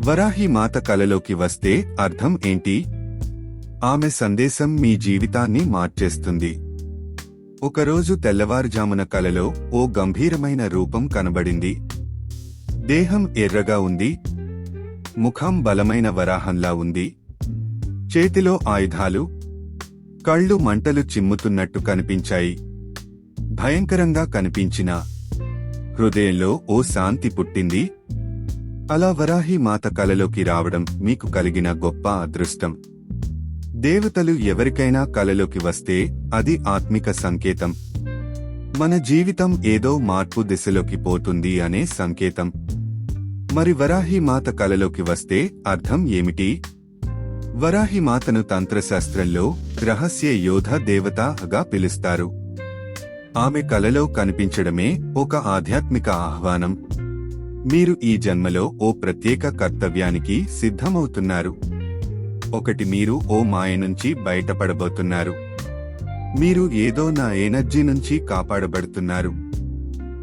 వరాహి మాత కలలోకి వస్తే అర్థం ఏంటి? ఆమె సందేశం మీ జీవితాన్ని మార్చేస్తుంది. ఒకరోజు తెల్లవారుజామున కలలో ఓ గంభీరమైన రూపం కనబడింది. దేహం ఎర్రగా ఉంది. ముఖం బలమైన వరాహంలా ఉంది. చేతిలో ఆయుధాలు కళ్ళు మంటలు చిమ్ముతున్నట్టు కనిపించాయి. భయంకరంగా కనిపించిన హృదయంలో ఓ శాంతి పుట్టింది. అలా వరాహి మాత కలలోకి రావడం మీకు కలిగిన గొప్ప అదృష్టం. దేవతలు ఎవరికైనా కలలోకి వస్తే అది ఆత్మిక సంకేతం. మన జీవితం ఏదో మార్పు దిశలోకి పోతుంది అనే సంకేతం. మరి వరాహి మాత కలలోకి వస్తే అర్థం ఏమిటి? వరాహి మాతను తంత్రశాస్త్రంలో రహస్య యోధ దేవతగా పిలుస్తారు. ఆమె కలలో కనిపించడమే ఒక ఆధ్యాత్మిక ఆహ్వానం. మీరు ఈ జన్మలో ఓ ప్రత్యేక కర్తవ్యానికి సిద్ధమవుతున్నారు. ఒకటి మీరు ఓ మాయ నుంచి బయటపడబోతున్నారు. మీరు ఏదో నా ఎనర్జీ నుంచి కాపాడబడుతున్నారు.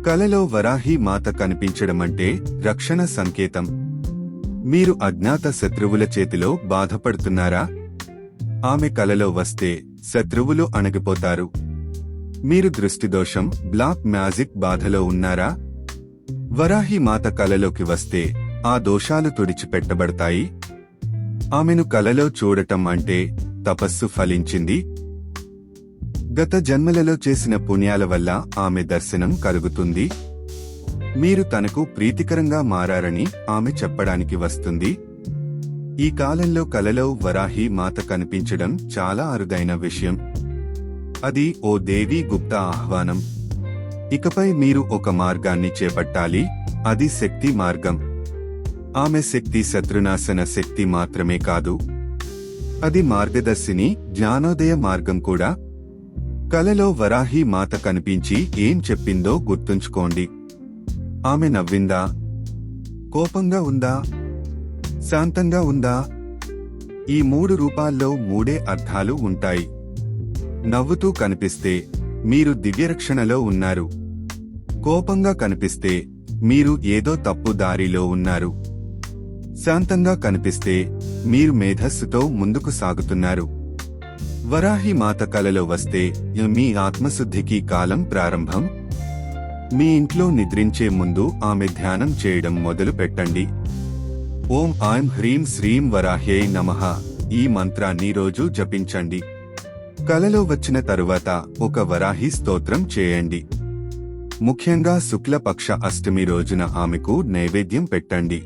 కలలో వరాహి మాత కనిపించడమంటే రక్షణ సంకేతం. మీరు అజ్ఞాత శత్రువుల చేతిలో బాధపడుతున్నారా? ఆమె కలలో వస్తే శత్రువులు అణగిపోతారు. మీరు దృష్టిదోషం బ్లాక్ మ్యాజిక్ బాధలో ఉన్నారా? వరాహి మాత కలలోకి వస్తే ఆ దోషాలు తుడిచిపెట్టబడతాయి. ఆమెను కలలో చూడటం అంటే తపస్సు ఫలించింది. గత జన్మలలో చేసిన పుణ్యాల వల్ల ఆమె దర్శనం కలుగుతుంది. మీరు తనకు ప్రీతికరంగా మారారని ఆమె చెప్పడానికి వస్తుంది. ఈ కాలంలో కలలో వరాహి మాత కనిపించడం చాలా అరుదైన విషయం. అది ఓ దేవి గుప్త ఆహ్వానం. ఇకపై మీరు ఒక మార్గాన్ని చేపట్టాలి అది శక్తి మార్గం. ఆమె శక్తి శత్రునాశన శక్తి మాత్రమే కాదు. అది మార్గదర్శిని జ్ఞానోదయ మార్గం కూడా. కలలో వరాహి మాత కనిపించి ఏం చెప్పిందో గుర్తుంచుకోండి. ఆమె నవ్విందా? కోపంగా ఉందా? శాంతంగా ఉందా? ఈ మూడు రూపాల్లో మూడే అర్థాలు ఉంటాయి. నవ్వుతూ కనిపిస్తే మీరు దివ్యరక్షణలో ఉన్నారు. కోపంగా కనిపిస్తే మీరు ఏదో తప్పు దారిలో ఉన్నారు. శాంతంగా కనిపిస్తే మీరు మేధస్సుతో ముందుకు సాగుతున్నారు. వరాహి మాత కలలో వస్తే మీ ఆత్మశుద్ధికి కాలం ప్రారంభం. మీ ఇంట్లో నిద్రించే ముందు ఆమె ధ్యానం చేయడం మొదలు పెట్టండి. ఓం ఐం హ్రీం శ్రీం వరాహ్యై నమః. ఈ మంత్రాన్ని రోజు జపించండి. కలలో వచ్చిన తరువాత ఒక వరాహి స్తోత్రం చేయండి. ముఖ్యంగా శుక్లపక్ష అష్టమి రోజున ఆమెకు నైవేద్యం పెట్టండి.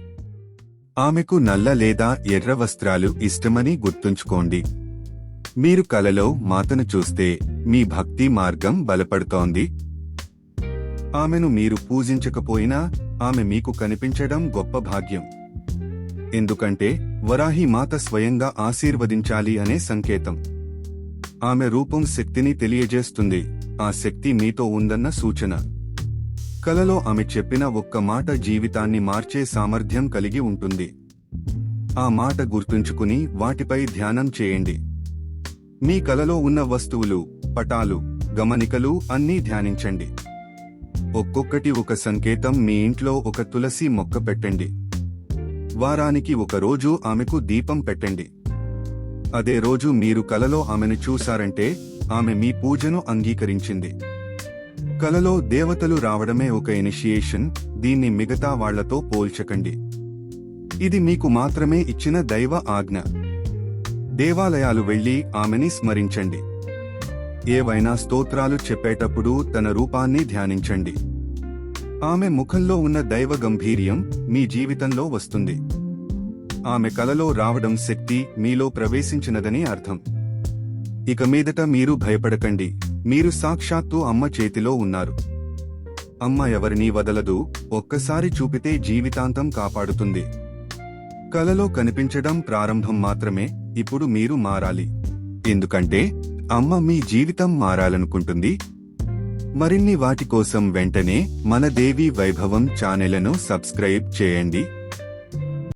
ఆమెకు నల్ల లేదా ఎర్ర వస్త్రాలు ఇష్టమని గుర్తుంచుకోండి. మీరు కలలో మాతను చూస్తే మీ భక్తి మార్గం బలపడుతోంది. ఆమెను మీరు పూజించకపోయినా ఆమె మీకు కనిపించడం గొప్ప భాగ్యం. ఎందుకంటే వరాహి మాత స్వయంగా ఆశీర్వదించాలి అనే సంకేతం. ఆమె రూపం శక్తిని తెలియజేస్తుంది. ఆ శక్తి మీతో ఉందన్న సూచన. కలలో ఆమె చెప్పిన ఒక్క మాట జీవితాన్ని మార్చే సామర్థ్యం కలిగి ఉంటుంది. ఆ మాట గుర్తుంచుకుని వాటిపై ధ్యానం చేయండి. మీ కలలో ఉన్న వస్తువులు పటాలు గమనికలు అన్నీ ధ్యానించండి. ఒక్కొక్కటి ఒక సంకేతం మీ ఇంట్లో ఒక తులసి మొక్క పెట్టండి. వారానికి ఒకరోజు ఆమెకు దీపం పెట్టండి. అదే రోజు మీరు కలలో ఆమెను చూశారంటే ఆమె మీ పూజను అంగీకరించింది. కలలో దేవతలు రావడమే ఒక ఇనిషియేషన్ దీన్ని మిగతా వాళ్ళతో పోల్చకండి. ఇది మీకు మాత్రమే ఇచ్చిన దైవ ఆజ్ఞ. దేవాలయాలు వెళ్ళి ఆమెని స్మరించండి. ఏవైనా స్తోత్రాలు చెప్పేటప్పుడు తన రూపాన్ని ధ్యానించండి. ఆమె ముఖంలో ఉన్న దైవ గంభీర్యం మీ జీవితంలో వస్తుంది. ఆమె కలలో రావడం శక్తి మీలో ప్రవేశించినదని అర్థం. ఇక మీదట మీరు భయపడకండి. మీరు సాక్షాత్తు అమ్మ చేతిలో ఉన్నారు. అమ్మ ఎవరినీ వదలదు ఒక్కసారి చూపితే జీవితాంతం కాపాడుతుంది. కలలో కనిపించడం ప్రారంభం మాత్రమే ఇప్పుడు మీరు మారాలి. ఎందుకంటే అమ్మ మీ జీవితం మారాలనుకుంటుంది. మరిన్ని వాటి కోసం వెంటనే మన దేవి వైభవం ఛానెలను సబ్స్క్రైబ్ చేయండి.